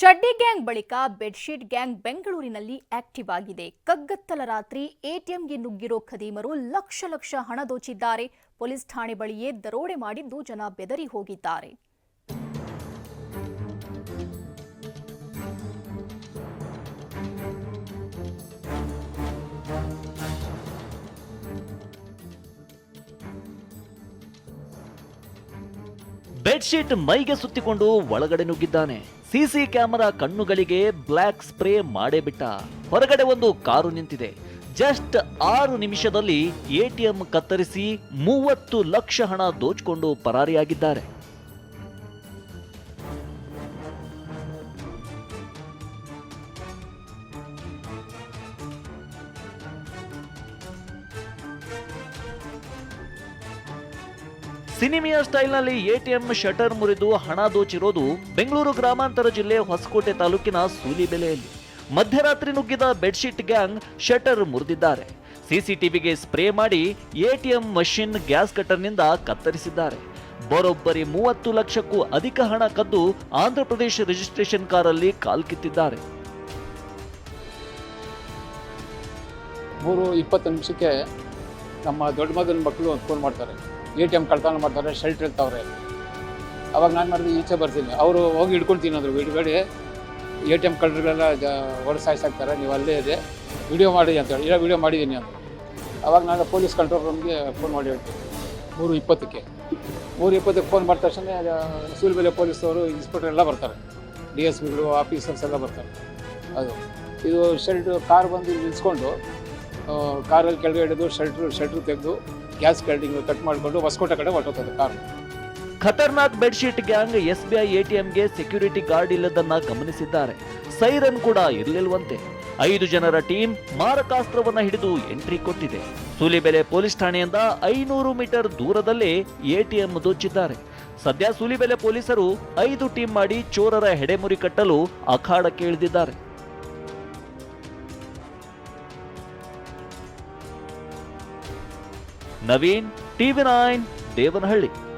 ಚಡ್ಡಿ ಗ್ಯಾಂಗ್ ಬಳಿಕ bedsheet gang ಬೆಂಗಳೂರಿನಲ್ಲಿ ಆಕ್ಟಿವ್ ಆಗಿದೆ. ಕಗ್ಗತ್ತಲ ರಾತ್ರಿ ಎಟಿಎಂಗೆ ನುಗ್ಗಿರೋ ಖದೀಮರು ಲಕ್ಷ ಲಕ್ಷ ಹಣ ದೋಚಿದ್ದಾರೆ. ಪೊಲೀಸ್ ಠಾಣೆ ಬಳಿಯೇ ದರೋಡೆ ಮಾಡಿದ್ದು ಜನ ಬೆದರಿ ಹೋಗಿದ್ದಾರೆ. ಬೆಡ್ಶೀಟ್ ಮೈಗೆ ಸುತ್ತಿಕೊಂಡು ಒಳಗಡೆ ನುಗ್ಗಿದ್ದಾನೆ. ಸಿಸಿ ಕ್ಯಾಮೆರಾ ಕಣ್ಣುಗಳಿಗೆ ಬ್ಲ್ಯಾಕ್ ಸ್ಪ್ರೇ ಮಾಡೇ ಬಿಟ್ಟ ಹೊರಗಡೆ ಒಂದು ಕಾರು ನಿಂತಿದೆ. ಜಸ್ಟ್ ಆರು ನಿಮಿಷದಲ್ಲಿ ಎಟಿಎಂ ಕತ್ತರಿಸಿ ಮೂವತ್ತು ಲಕ್ಷ ಹಣ ದೋಚಿಕೊಂಡು ಪರಾರಿಯಾಗಿದ್ದಾರೆ. ಸಿನಿಮಿಯಾ ಸ್ಟೈಲ್ನಲ್ಲಿ ಎಟಿಎಂ ಶಟರ್ ಮುರಿದು ಹಣ ದೋಚಿರೋದು ಬೆಂಗಳೂರು ಗ್ರಾಮಾಂತರ ಜಿಲ್ಲೆ ಹೊಸಕೋಟೆ ತಾಲೂಕಿನ ಸೂಲಿಬೆಲೆಯಲ್ಲಿ. ಮಧ್ಯರಾತ್ರಿ ನುಗ್ಗಿದ ಬೆಡ್ಶೀಟ್ ಗ್ಯಾಂಗ್ ಶಟರ್ ಮುರಿದಿದ್ದಾರೆ. ಸಿಸಿಟಿವಿಗೆ ಸ್ಪ್ರೇ ಮಾಡಿ ಎಟಿಎಂ ಮಷಿನ್ ಗ್ಯಾಸ್ ಕಟರ್ನಿಂದ ಕತ್ತರಿಸಿದ್ದಾರೆ. ಬರೋಬ್ಬರಿ ಮೂವತ್ತು ಲಕ್ಷಕ್ಕೂ ಅಧಿಕ ಹಣ ಕದ್ದು ಆಂಧ್ರಪ್ರದೇಶ ರಿಜಿಸ್ಟ್ರೇಷನ್ ಕಾರಲ್ಲಿ ಕಾಲ್ಕಿತ್ತಿದ್ದಾರೆ ಮೂರು ಇಪ್ಪತ್ತು ನಿಮಿಷಕ್ಕೆ ನಮ್ಮ ದೊಡ್ಡ ಮಗನ ಮಕ್ಕಳು ಫೋನ್ ಮಾಡ್ತಾರೆ. ಎ ಟಿ ಎಂ ಕಳ್ತನ ಮಾಡ್ತಾರೆ ಶೆಲ್ಟ್ ಇರ್ತಾವ್ರೆ. ಅವಾಗ ನಾನು ಮಾಡಿದ್ರೆ ಈಚೆ ಬರ್ತೀನಿ. ಅವರು ಹೋಗಿ ಹಿಡ್ಕೊಳ್ತೀನಿ ಅಂದರು ಬಿಡಬೇಡಿ ಎ ಟಿ ಎಂ ಕಳ್ಳರಿಗೆಲ್ಲ ಜ ಹೊಡೆ ಸಾಯಿಸಾಕ್ತಾರೆ, ನೀವು ಅಲ್ಲೇ ಇದೆ ವಿಡಿಯೋ ಮಾಡಿ ಅಂತ ಹೇಳಿ. ಇಲ್ಲ, ವಿಡಿಯೋ ಮಾಡಿದ್ದೀನಿ ಅಂತ ಅವಾಗ ನಾನು ಪೊಲೀಸ್ ಕಂಟ್ರೋಲ್ ರೂಮ್ಗೆ ಫೋನ್ ಮಾಡಿ ಹೇಳ್ತೀನಿ ಮೂರು ಇಪ್ಪತ್ತಕ್ಕೆ. ಮೂರು ಇಪ್ಪತ್ತಕ್ಕೆ ಫೋನ್ ಮಾಡಿದ ತಕ್ಷಣ ಸೂಲ್ಬೆಲೆ ಪೊಲೀಸವರು ಇನ್ಸ್ಪೆಕ್ಟರ್ ಎಲ್ಲ ಬರ್ತಾರೆ. ಡಿ ಎಸ್ ಪಿಗಳು ಆಫೀಸರ್ಸ್ ಎಲ್ಲ ಬರ್ತಾರೆ. ಅದು. ಇದು ಶರ್ಟ್ ಕಾರ್ ಬಂದು ನಿಲ್ಸ್ಕೊಂಡು ಕಾರಲ್ಲಿ ಕೆಳಗೆ ಹಿಡಿದು ಶೆಲ್ಟ್ರು ಶೆಲ್ಟ್ರು ತೆಗೆದು ಗ್ಯಾಸ್ ಕೆಲ್ಡಿಂಗ್ ಕಟ್ ಮಾಡಿಕೊಂಡು ಹೊಸಕೋಟೆ ಕಡೆ ಹೊರಟೋಗ್ತದೆ ಕಾರು. ಖತರ್ನಾಕ್ ಬೆಡ್ಶೀಟ್ ಗ್ಯಾಂಗ್ ಎಸ್ಬಿಐ ಎಟಿಎಂಗೆ ಸೆಕ್ಯೂರಿಟಿ ಗಾರ್ಡ್ ಇಲ್ಲದನ್ನ ಗಮನಿಸಿದ್ದಾರೆ. ಸೈರನ್ ಕೂಡ ಇರಲಿಲ್ವಂತೆ. ಐದು ಜನರ ಟೀಮ್ ಮಾರಕಾಸ್ತ್ರವನ್ನ ಹಿಡಿದು ಎಂಟ್ರಿ ಕೊಟ್ಟಿದೆ. ಸೂಲಿಬೆಲೆ ಪೊಲೀಸ್ ಠಾಣೆಯಿಂದ ಐನೂರು ಮೀಟರ್ ದೂರದಲ್ಲೇ ಎಟಿಎಂ ದೋಚಿದ್ದಾರೆ ಸದ್ಯ ಸೂಲಿಬೆಲೆ ಪೊಲೀಸರು ಐದು ಟೀಮ್ ಮಾಡಿ ಚೋರರ ಹೆಡೆಮುರಿ ಕಟ್ಟಲು ಅಖಾಡಕ್ಕೆ நவீன் டிவி நைன் தேவனஹள்ளி.